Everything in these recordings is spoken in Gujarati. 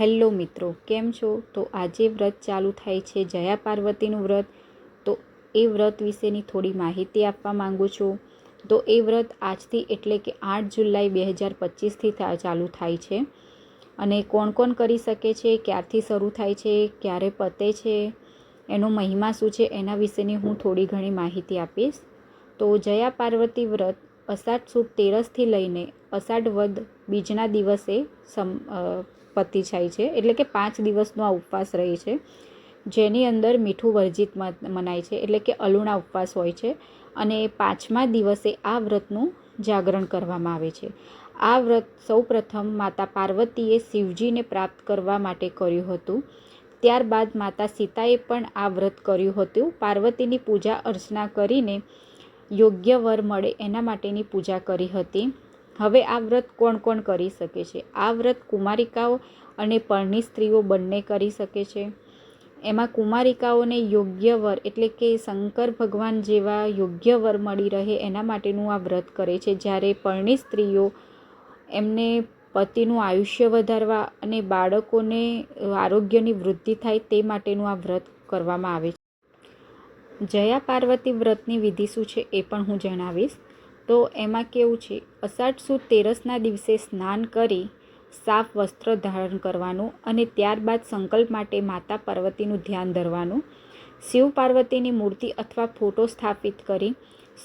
હેલો મિત્રો, કેમ છો? તો આજે વ્રત ચાલુ થાય છે જયા પાર્વતીનું વ્રત. તો એ વ્રત વિશેની થોડી માહિતી આપવા માંગુ છું. તો એ વ્રત આજથી એટલે કે આઠ જુલાઈ બે હજાર પચીસથી ચાલુ થાય છે. અને કોણ કોણ કરી શકે છે? ક્યારથી શરૂ થાય છે? ક્યારે પતે છે? એનો મહિમા શું છે? એના વિશેની હું થોડી ઘણી માહિતી આપીશ. તો જયા પાર્વતી વ્રત અષાઢ સુદ તેરસથી લઈને અષાઢ વદ બીજના દિવસે સમ પતી જાય છે. એટલે કે પાંચ દિવસનો આ ઉપવાસ રહે છે. જેની અંદર મીઠું વર્જિત મનાય છે. એટલે કે અલુણા ઉપવાસ હોય છે. અને પાંચમા દિવસે આ વ્રતનું જાગરણ કરવામાં આવે છે. આ વ્રત સૌપ્રથમ માતા પાર્વતીએ શિવજીને પ્રાપ્ત કરવા માટે કર્યું હતું. ત્યારબાદ માતા સીતાએ પણ આ વ્રત કર્યું હતું. પાર્વતીની પૂજા અર્ચના કરીને યોગ્ય વર મળે એના માટેની પૂજા કરી હતી. હવે આ વ્રત કોણ કોણ કરી શકે છે? આ વ્રત કુમારિકાઓ અને પરણી સ્ત્રીઓ બંને કરી શકે છે. એમાં કુમારિકાઓને યોગ્ય વર એટલે કે શંકર ભગવાન જેવા યોગ્ય વર મળી રહે એના માટેનું આ વ્રત કરે છે. જ્યારે પરણી સ્ત્રીઓ એમને પતિનું આયુષ્ય વધારવા અને બાળકોને આરોગ્યની વૃદ્ધિ થાય તે માટેનું આ વ્રત કરવામાં આવે છે. જયા પાર્વતી વ્રતની વિધિ શું છે એ પણ હું જણાવીશ. તો એમાં કેવું છે, અષાઢ સુદ તેરસના દિવસે સ્નાન કરી સાફ વસ્ત્ર ધારણ કરવાનું અને ત્યારબાદ સંકલ્પ માટે માતા પાર્વતીનું ધ્યાન ધરવાનું. શિવ પાર્વતીની મૂર્તિ અથવા ફોટો સ્થાપિત કરી,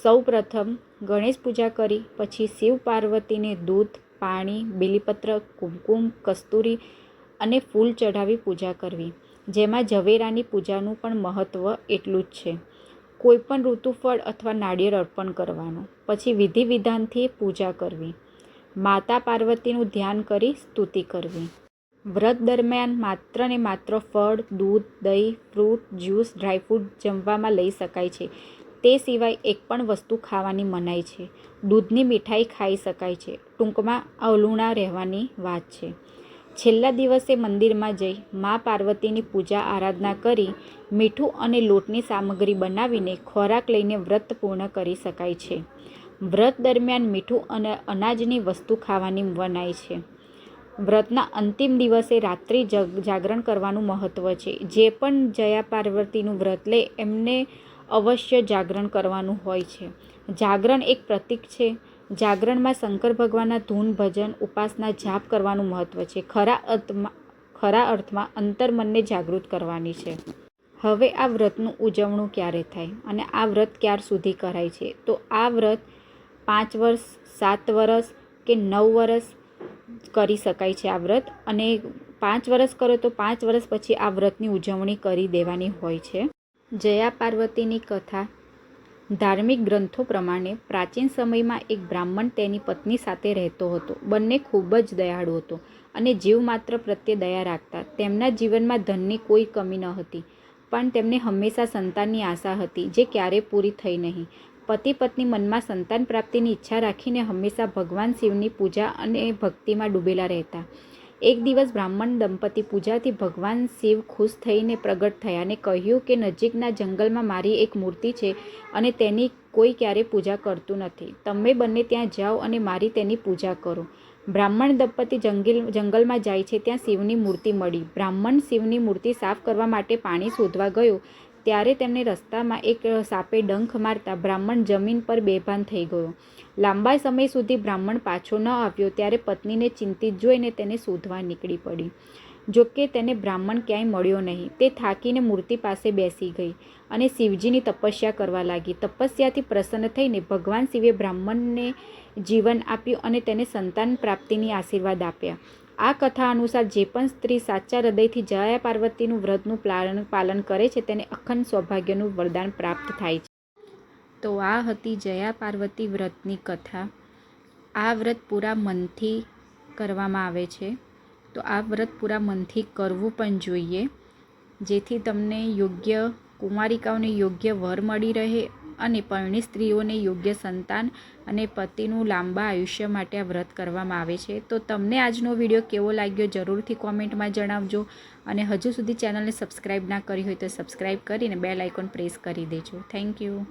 સૌ પ્રથમ ગણેશ પૂજા કરી, પછી શિવ પાર્વતીને દૂધ, પાણી, બીલીપત્ર, કુમકુમ, કસ્તુરી અને ફૂલ ચઢાવી પૂજા કરવી. જેમાં ઝવેરાની પૂજાનું પણ મહત્ત્વ એટલું જ છે. કોઈપણ ઋતુફળ અથવા નાળિયેર અર્પણ કરવાનું. પછી વિધિ વિધાનથી પૂજા કરવી. માતા પાર્વતીનું ધ્યાન કરી સ્તુતિ કરવી. વ્રત દરમિયાન માત્ર ને માત્ર ફળ, દૂધ, દહીં, ફ્રૂટ, જ્યુસ ડ્રાયફ્રૂટ જમવામાં લઈ શકાય છે. તે સિવાય એક પણ વસ્તુ ખાવાની મનાય છે. દૂધની મીઠાઈ ખાઈ શકાય છે. ટૂંકમાં અવલુણા રહેવાની વાત છે. છેલ્લા દિવસે મંદિરમાં જઈ મા પાર્વતીની પૂજા આરાધના કરી મીઠું અને લોટની સામગ્રી બનાવીને ખોરાક લઈને વ્રત પૂર્ણ કરી શકાય છે. વ્રત દરમિયાન મીઠું અને અનાજની વસ્તુ ખાવાની મનાય છે. વ્રતના અંતિમ દિવસે રાત્રિ જાગરણ કરવાનું મહત્ત્વ છે. જે પણ જયા પાર્વતીનું વ્રત લે, એમને અવશ્ય જાગરણ કરવાનું હોય છે. જાગરણ એક પ્રતીક છે. જાગરણમાં શંકર ભગવાનના ધૂન, ભજન, ઉપાસના, જાપ કરવાનું મહત્ત્વ છે. ખરા અર્થમાં ખરા અર્થમાં અંતર્મનને જાગૃત કરવાની છે. હવે આ વ્રતનું ઉજવણું ક્યારે થાય અને આ વ્રત ક્યાર સુધી કરાય છે? તો આ વ્રત પાંચ વર્ષ, સાત વર્ષ કે નવ વર્ષ કરી શકાય છે આ વ્રત. અને પાંચ વર્ષ કરો તો પાંચ વર્ષ પછી આ વ્રતની ઉજવણી કરી દેવાની હોય છે. જયા પાર્વતીની કથા ધાર્મિક ગ્રંથો પ્રમાણે પ્રાચીન સમયમાં એક બ્રાહ્મણ તેની પત્ની સાથે રહેતો હતો. બંને ખૂબ જ દયાળુ હતો અને જીવ માત્ર પ્રત્યે દયા રાખતા. તેમના જીવનમાં ધનની કોઈ કમી ન હતી, પણ તેમને હંમેશા સંતાનની આશા હતી જે ક્યારેય પૂરી થઈ નહીં. પતિ પત્ની મનમાં સંતાન પ્રાપ્તિની ઈચ્છા રાખીને હંમેશા ભગવાન શિવની પૂજા અને ભક્તિમાં ડૂબેલા રહેતા. એક દિવસ બ્રાહ્મણ દંપતી પૂજાથી ભગવાન શિવ ખુશ થઈને પ્રગટ થયા અને કહ્યું કે નજીકના જંગલમાં મારી એક મૂર્તિ છે અને તેની કોઈ ક્યારે પૂજા કરતું નથી. તમે બંને ત્યાં જાઓ અને મારી તેની પૂજા કરો. બ્રાહ્મણ દંપતી જંગલ, જંગલમાં જાય છે, ત્યાં શિવની મૂર્તિ મળી. બ્રાહ્મણ શિવની મૂર્તિ સાફ કરવા માટે પાણી શોધવા ગયો. ત્યારે તેમને રસ્તામાં એક સાપે ડંખ મારતા બ્રાહ્મણ જમીન પર બેભાન થઈ ગયો. લાંબા સમય સુધી બ્રાહ્મણ પાછો ન આવ્યો ત્યારે પત્નીને ચિંતિત જોઈને તેને શોધવા નીકળી પડી. જોકે તેને બ્રાહ્મણ ક્યાંય મળ્યો નહીં. તે થાકીને મૂર્તિ પાસે બેસી ગઈ અને શિવજીની તપસ્યા કરવા લાગી. તપસ્યાથી પ્રસન્ન થઈને ભગવાન શિવે બ્રાહ્મણને જીવન આપ્યું અને તેને સંતાન પ્રાપ્તિની આશીર્વાદ આપ્યા. આ કથા અનુસાર જે પણ સ્ત્રી સાચા હૃદયથી જયા પાર્વતીનું વ્રતનું પાલન પાલન કરે છે, તેને અખંડ સૌભાગ્યનું વરદાન પ્રાપ્ત થાય છે. તો આ હતી જયા પાર્વતી વ્રતની કથા. આ વ્રત પૂરા મનથી કરવામાં આવે છે. તો આ વ્રત પૂરા મનથી કરવું પણ જોઈએ. જેથી તમને યોગ્ય કુમારિકાઓને યોગ્ય વર મળી રહે અને પરણી સ્ત્રીઓને યોગ્ય સંતાન અને પતિનું લાંબા આયુષ્ય માટે આ વ્રત કરવામાં આવે છે. તો તમને આજનો વીડિયો કેવો લાગ્યો જરૂરથી કોમેન્ટમાં જણાવજો અને હજુ સુધી ચેનલને સબસ્ક્રાઈબ ના કરી હોય તો સબસ્ક્રાઈબ કરીને બેલ આઇકોન પ્રેસ કરી દેજો. Thank you.